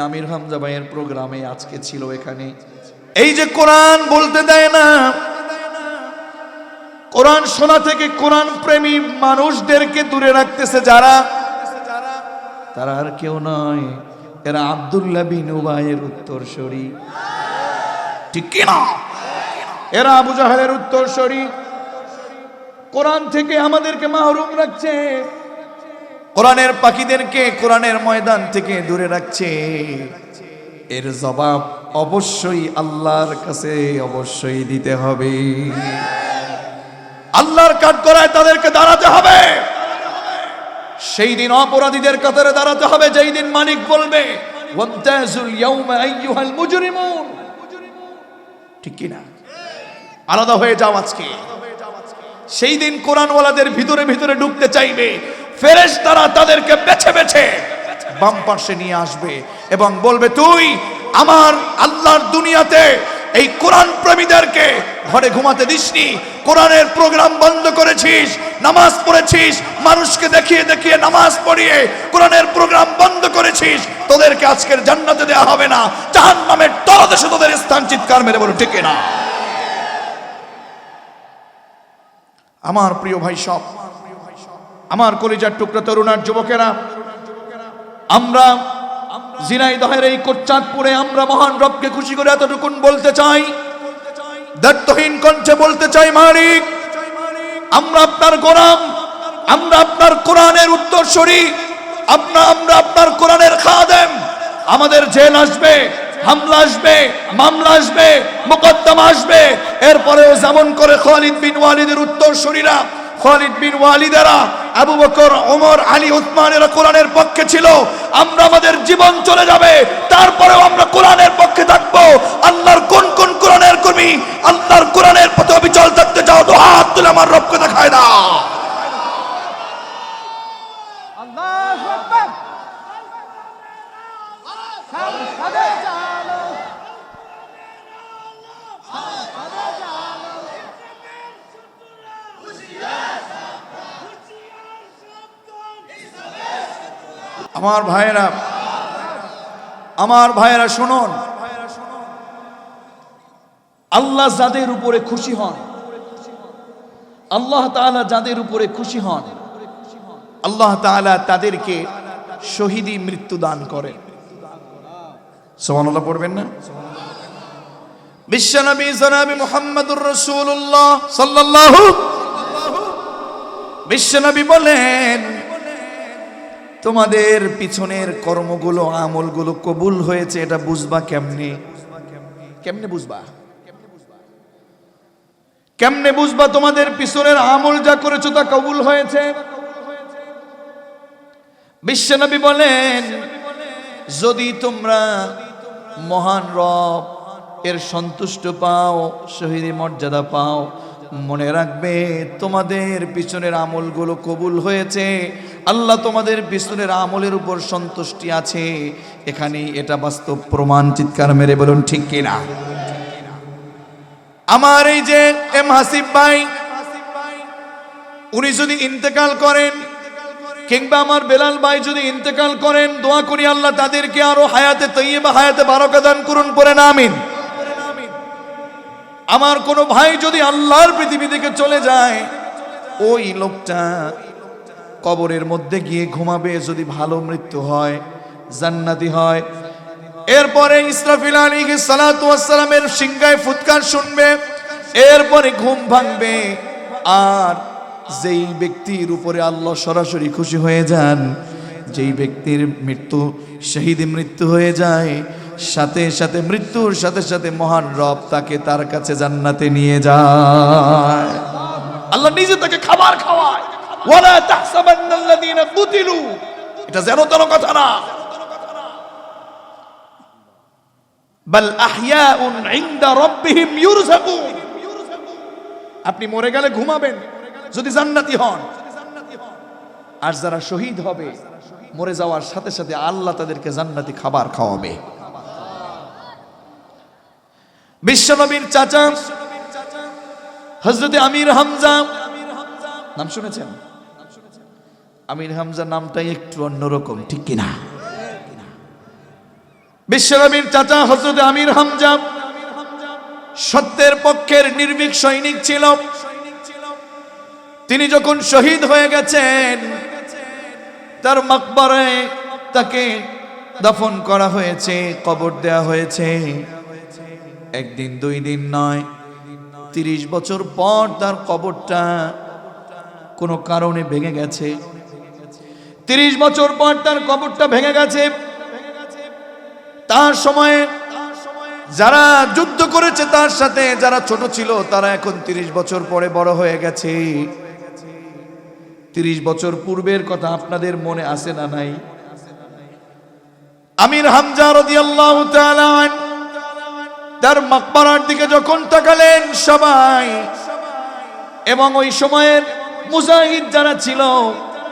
আমির হামজা ভাইয়ের প্রোগ্রামে আজকে ছিল এখানে। এই যে কোরআন বলতে দেয় না, কোরআন শোনা থেকে কোরআন প্রেমী মানুষদেরকে দূরে রাখতেছে যারা, তারা আর কেউ নয়, এরা আব্দুল্লাহ বিন উবাইয়ের উত্তরসূরি। ঠিক কিনা এরা আবু জাহেলের উত্তরসূরি। কোরআন থেকে আমাদেরকে মাহরুম রাখছে। কোরআনের পাখিদেরকে কোরআনের ময়দান থেকে দূরে রাখছে। এর জবাব অবশ্যই আল্লাহর কাছে অবশ্যই দিতে হবে। আল্লাহর কাঠ করায় তাদেরকে দাঁড়াতে হবে। সেই দিন অপরাধীদের কাতারে দাঁড়াতে হবে, যেই দিন মালিক বলবে ঠিক কি না আলাদা হয়ে যাও আজকে। সেই দিন কোরআনওয়ালাদের ভিতরে ভিতরে ঢুকতে চাইবে ফেরেশ তারা তাদেরকে বেছে বেছে বাম পাশে নিয়ে আসবে এবং বলবে, তুই আমার আল্লাহর দুনিয়াতে এই কোরআন প্রেমীদেরকে ঘরে ঘুমাতে দিসনি। কোরআনের প্রোগ্রাম বন্ধ করেছিস, নামাজ পড়েছিস, মানুষকে দেখিয়ে দেখিয়ে নামাজ পড়িয়ে কোরআনের প্রোগ্রাম বন্ধ করেছিস। তোদেরকে আজকের জান্নাতে দেওয়া হবে না। জাহান্নামের তলদেশে তোদের স্থান চিৎকার মেরে বলো ঠিক না? আমার প্রিয় ভাই সব আমার কলিজার টুকরা তরুণার যুবকেরা, আমরা জিনাইদহের এই কোচ্চাঁদপুরে আমরা মহান রবকে খুশি করে এতটুকুন বলতে চাই। দায়িত্বহীন কণ্ঠে বলতে চাই মালিক আমরা আপনার গোলাম, আমরা আপনার কোরআনের উত্তরসূরি আপনা আমরা আপনার কোরআনের খাদেম। আমাদের জেল আসবে, হামলা আসবে, মামলা আসবে, মোকদ্দমা আসবে। এরপরেও যেমন করে খালিদ বিন ওয়ালিদের উত্তর উত্তরসূরিরা, খালিদ বিন ওয়ালিদেরা আবু বকর, ওমর, আলী, উসমান এরা কোরআনের পক্ষে ছিল। আমরা আমাদের জীবন চলে যাবে। তারপরেও আমরা কোরআনের পক্ষে থাকব আল্লাহর কোন কোন কোরআনের কর্মী আল্লাহর কোরআনের পথে অবিচল থাকতে চাও তো হাত তুলে আমার রবকে দেখায় না আল্লাহু আকবার সাদে চালো আমার ভাইয়েরা আমার ভাইয়েরা শুনুন। আল্লাহ যাদের উপরে খুশি হন, আল্লাহ তাআলা যাদের উপরে খুশি হন, আল্লাহ তাআলা তাদেরকে শহীদি মৃত্যু দান করেন। সুবহানাল্লাহ পড়বেন না? বিশ্বনবী জনাবি মুহাম্মদুর রাসূলুল্লাহ সাল্লাল্লাহু বিশ্বনবী বলেন তোমাদের পিছনের কর্মগুলো, আমলগুলো কবুল হয়েছে, এটা বুঝবা কেমনে? কেমনে বুঝবা? কেমনে বুঝবা তোমাদের পিছনের আমল যা করেছ তা কবুল হয়েছে? বিশ্বনবী বলেন, যদি তোমরা মহান রব, এর সন্তুষ্ট পাও শহীদি মর্যাদা পাও মনে রাখবে, তোমাদের পিছনের আমলগুলো কবুল হয়েছে। আল্লাহ তোমাদের পিছনের আমলের উপর সন্তুষ্টি আছে। এখানে এটা বাস্তব প্রমাণ। চিৎকার মেরে বলুন, ঠিক কিনা আমার এই যে এম হাসিফ ভাই, উনি যদি ইন্তেকাল করেন, কিংবা আমার বেলাল ভাই যদি ইন্তেকাল করেন, দোয়া করি আল্লাহ তাদেরকে আরও হায়াতে তৈবা হায়াতে বারকা দান করুন পরে না, আমিন। আমার কোনো ভাই যদি আল্লাহর পৃথিবী থেকে চলে যায়, ওই লোকটা কবরের মধ্যে গিয়ে ঘুমাবে যদি ভালো মৃত্যু হয়, জান্নাতি হয়। এরপরে ইসরাফিল আলী সালাতামের সিংগায় ফুৎকার শুনবে, এরপরে ঘুম ভাঙবে, আর যেই ব্যক্তির উপরে আল্লাহ সরাসরি খুশি হয়ে যান, যেই ব্যক্তির মৃত্যু, শহীদ মৃত্যু হয়ে যায় সাথে সাথে মৃত্যুর সাথে সাথে মহান রব তাকে তার কাছে জান্নাতে নিয়ে যায়। আল্লাহ নিজে তাকে খাবার খাওয়ায়। এটা যেন কথা না। আপনি মরে গেলে ঘুমাবেন, যদি জান্নাতি হন। আর যারা শহীদ হবে, মরে যাওয়ার সাথে সাথে আল্লাহ তাদেরকে জান্নাতি খাবার খাওয়াবে। বিশ্বনবীর চাচা হজরতে আমির হামজা। নাম শুনেছেন? আমির হামজা নামটাই একটু অন্যরকম, ঠিক কিনা? বিশ্বনবীর চাচা হজরত আমির হামজা সত্যের পক্ষের নির্ভীক সৈনিক ছিল। তিনি যখন শহীদ হয়ে গেছেন, তার মকবরায় তাকে দাফন করা হয়েছে, কবর দেয়া হয়েছে। একদিন, দুই দিন নয়, তিরিশ বছর পর তার কবরটা কোনো কারণে ভেঙে গেছে। তিরিশ বছর পর তার কবরটা ভেঙে গেছে। তার সময়ে যারা যুদ্ধ করেছে তার সাথে যারা ছোট ছিল, তারা এখন তিরিশ বছর পরে বড় হয়ে গেছে। তিরিশ বছর পূর্বের কথা আপনাদের মনে আছে না নাই? আমির হামজা রাদিয়াল্লাহু তার মাকবারার দিকে যখন তাকালেন সবাই, এবং ওই সময়ের মুজাহিদ যারা ছিল,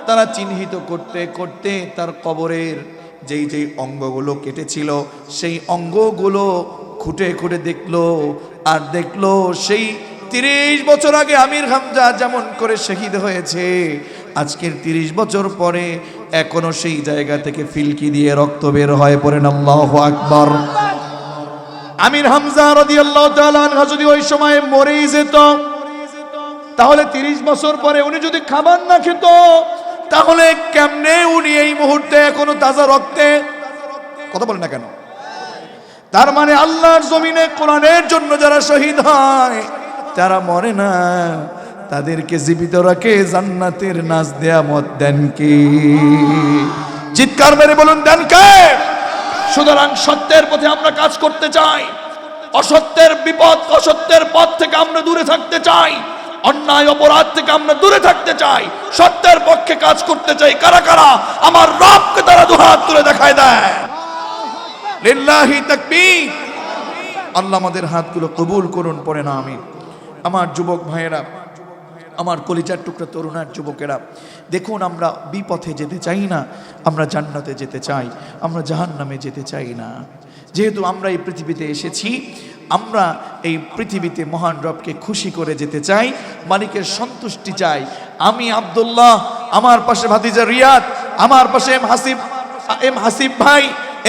তারা চিহ্নিত করতে করতে তার কবরের যেই যেই অঙ্গগুলো কেটেছিল, সেই অঙ্গগুলো খুঁটে খুঁটে দেখল আর দেখল সেই তিরিশ বছর আগে আমির হামজা যেমন করে শহীদ হয়েছে, আজকের তিরিশ বছর পরে এখনও সেই জায়গা থেকে ফিলকি দিয়ে রক্ত বের হয়, পড়েন আল্লাহ আকবর। আমির হামজা রাদিয়াল্লাহু তাআলা যদি ওই সময় মরেই যেত, তাহলে তিরিশ বছর পরে উনি যদি খাবার না খেত, তাহলে কেমনে উনি এই মুহূর্তে এখনও তাজা রক্তে, কথা বলেন না কেন? তার মানে আল্লাহর জমিনে কোরআনের জন্য যারা শহীদ হয় তারা মরে না, তাদেরকে জীবিত রাখে, জান্নাতের নাচ দেয়া মত দেন কি? চিৎকার মেরে বলুন, দেন কে? সুতরাং সত্যের পথে আমরা কাজ করতে চাই। অসত্যের বিপদ অসত্যের পথ থেকে আমরা দূরে থাকতে চাই। অন্যায়, অপরাধ থেকে আমরা দূরে থাকতে চাই। সত্যের পক্ষে কাজ করতে চাই। কারা কারা? আমার রবকে তারা দুহাত তুলে দেখায় দেয়। লিল্লাহি তাকবীর। আল্লাহ আমাদের হাতগুলো কবুল করুন, পড়ে না আমি। আমার যুবক ভাইয়েরা আমার কলিজার টুকরা তরুণার যুবকেরা, দেখুন আমরা বিপথে যেতে চাই না, আমরা জান্নাতে যেতে চাই, আমরা জাহান নামে যেতে চাই না। যেহেতু আমরা এই পৃথিবীতে এসেছি, আমরা এই পৃথিবীতে মহান রবকে খুশি করে যেতে চাই, মালিকের সন্তুষ্টি চাই। আমি আব্দুল্লাহ, আমার পাশে ভাতিজা রিয়াদ, আমার পাশে এম হাসিব এম হাসিব ভাই,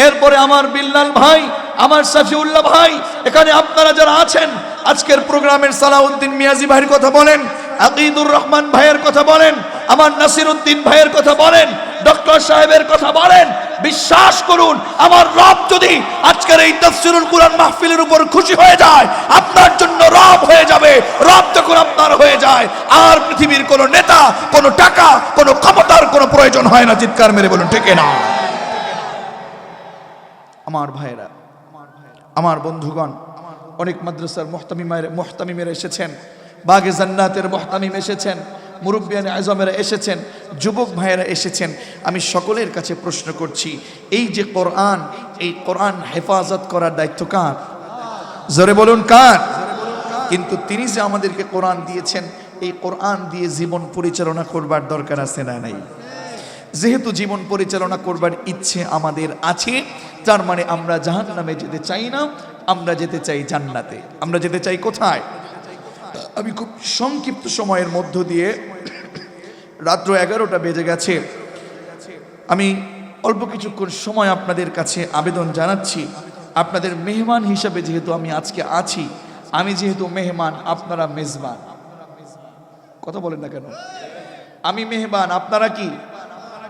এরপরে আমার বিল্লাল ভাই, আমার সাফিউল্লাহ ভাই, এখানে আপনারা যারা আছেন, আজকের প্রোগ্রামের সালাউদ্দিন মিয়াজি ভাইয়ের কথা বলেন আকিদুর রহমান ভাইয়ের কথা বলেন, আমার নাসির উদ্দিন ভাইয়ের কথা বলেন, ডক্টর সাহেবের কথা বলেন, বিশ্বাস করুন, আমার রব যদি আজকের এই তফসিরুল কুরআন মাহফিলের উপর খুশি হয়ে যায়, আপনার জন্য রব হয়ে যাবে, রব যখন আপনার হয়ে যায়, আর পৃথিবীর কোনো নেতা, কোনো টাকা, কোনো ক্ষমতার কোনো প্রয়োজন হয় না, চিৎকার মেরে বলুন, ঠিক না আমার ভাইয়েরা, আমার বন্ধুগণ, অনেক মাদ্রাসার মোহতামিমের, মোহতামিমেরা এসেছেন বাগে জান্নাতের মহতামিম এসেছেন, মুরব্বিয়ান আজমেরা এসেছেন, যুবক ভাইয়েরা এসেছেন। আমি সকলের কাছে প্রশ্ন করছি, এই যে কোরআন, এই কোরআন হেফাজত করার দায়িত্ব কার? জোরে বলুন কার? কিন্তু তিনি যে আমাদেরকে কোরআন দিয়েছেন, এই কোরআন দিয়ে জীবন পরিচালনা করবার দরকার আছে না নাই? যেহেতু জীবন পরিচালনা করবার ইচ্ছে আমাদের আছে, তার মানে আমরা জাহান নামে যেতে চাই না, আমরা যেতে চাই জান্নাতে। আমরা যেতে চাই কোথায়? আমি খুব সংক্ষিপ্ত সময়ের মধ্য দিয়ে রাত্র এগারোটা বেজে গেছে। আমি অল্প কিছুক্ষণ সময় আপনাদের কাছে আবেদন জানাচ্ছি। আপনাদের মেহমান হিসাবে যেহেতু আমি আজকে আছি, আমি যেহেতু মেহমান, আপনারা মেজবান। কথা বলেন না কেন? আমি মেহমান, আপনারা কি?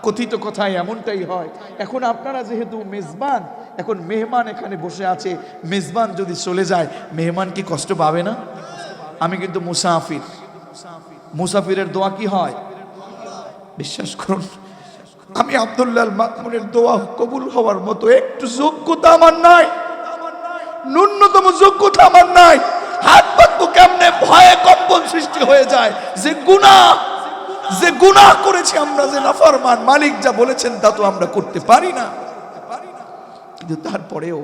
কথিত কথায় এমনটাই হয়, এখন আপনারা যেহেতু মেজবান, এখন মেহমান এখানে বসে আছে। মেজবান যদি চলে যায়, মেহমান কি কষ্ট পাবে না? আমি কিন্তু মুসাফির। মুসাফিরের দোয়া কি হয়? বিশ্বাস করুন, আমি আব্দুল্লাহ মাকমুনের দোয়া কবুল হওয়ার মতো একটু যোগ্যতা আমার নাই। ন্যূনতম যোগ্যতা আমার নাই। হাত পাতবো কেমনে ভয়ে কম্পন সৃষ্টি হয়ে যায়। যে গুণা যে গুনাহ করেছি আমরা, যে নাফরমান মালিক যা বলেছেন তা তো আমরা করতে পারি না। কিন্তু তারপরেও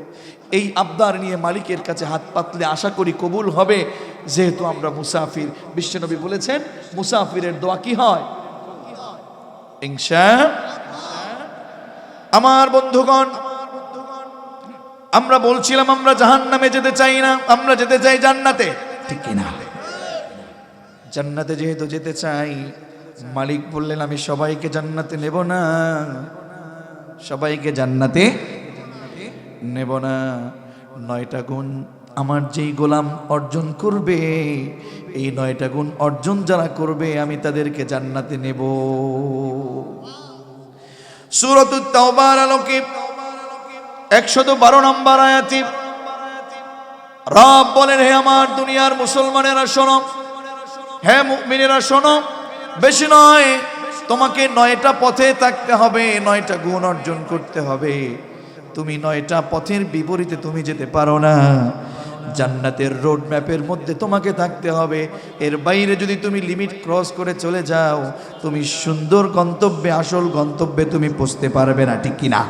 এই আবদার নিয়ে মালিকের কাছে হাত পাতলে আশা করি কবুল হবে, যেহেতু আমরা মুসাফির। বিশ্বনবী বলেছেন, মুসাফিরের দোয়া কি হয়? আমার বন্ধুগণ, আমরা বলছিলাম আমরা জাহান নামে যেতে চাই না, আমরা যেতে চাই জান্নাতে। ঠিক কিনা? জান্নাতে যেহেতু যেতে চাই, মালিক বললেন, আমি সবাইকে জান্নাতে নেব না। সবাইকে জান্নাতে নেব না। নয়টা গুণ আমার যেই গোলাম অর্জন করবে, এই নয়টা গুণ অর্জন যারা করবে, আমি তাদেরকে জান্নাতে নেব। সুরতুত তাওবার আলোকে একশত বারো নম্বর আয়াতি রব বলেন, হে আমার দুনিয়ার মুসলমানেরা শোনো, হে মুমিনেরা শোনো, বেশি নয়, তোমাকে নয়টা পথে থাকতে হবে, নয়টা গুণ অর্জন করতে হবে। তুমি নয়টা পথের বিপরীতে তুমি যেতে পারো না। জান্নাতের রোড ম্যাপের মধ্যে তোমাকে থাকতে হবে। এর বাইরে যদি তুমি লিমিট ক্রস করে চলে যাও, তুমি সুন্দর গন্তব্যে, আসল গন্তব্যে তুমি পৌঁছতে পারবে না, ঠিক কিনা?